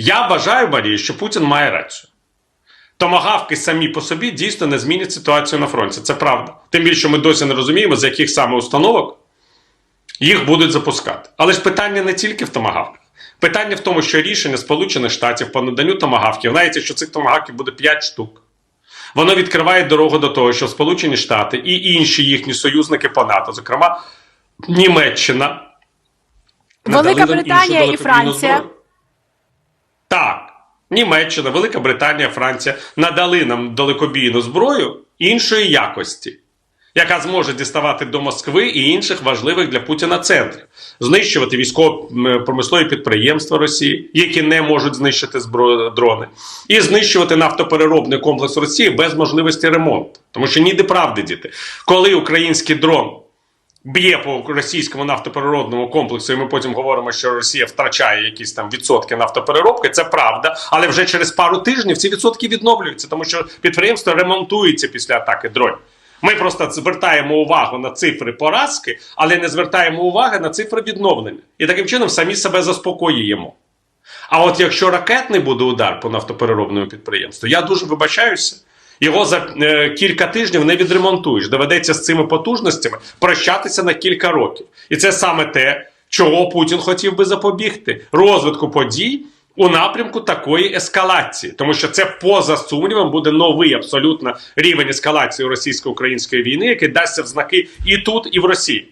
Я вважаю, Марія, що Путін має рацію. Томагавки самі по собі дійсно не змінять ситуацію на фронті. Це правда. Тим більше ми досі не розуміємо, з яких саме установок їх будуть запускати. Але ж питання не тільки в томагавках. Питання в тому, що рішення Сполучених Штатів по наданню томагавків, знаєте, що цих томагавків буде 5 штук. Воно відкриває дорогу до того, що Сполучені Штати і інші їхні союзники по НАТО, зокрема Німеччина, Велика Британія і Франція. зброю. Так, Німеччина, Велика Британія, Франція надали нам далекобійну зброю іншої якості, яка зможе діставати до Москви і інших важливих для Путіна центрів, знищувати військово-промислові підприємства Росії, які не можуть знищити збро... дрони, і знищувати нафтопереробний комплекс Росії без можливості ремонту. Тому що ніде правди діти, коли український дрон б'є по російському нафтопереробному комплексу, і ми потім говоримо, що Росія втрачає якісь там відсотки нафтопереробки. Це правда, але вже через пару тижнів ці відсотки відновлюються, тому що підприємство ремонтується після атаки дронів. Ми просто звертаємо увагу на цифри поразки, але не звертаємо уваги на цифри відновлення. І таким чином самі себе заспокоюємо. А от якщо ракетний буде удар по нафтопереробному підприємству, я дуже вибачаюся. Його за е, кілька тижнів не відремонтуєш. Доведеться з цими потужностями прощатися на кілька років. І це саме те, чого Путін хотів би запобігти розвитку подій у напрямку такої ескалації, тому що це поза сумнівом буде новий абсолютно рівень ескалації російсько-української війни, який дасться в знаки і тут, і в Росії.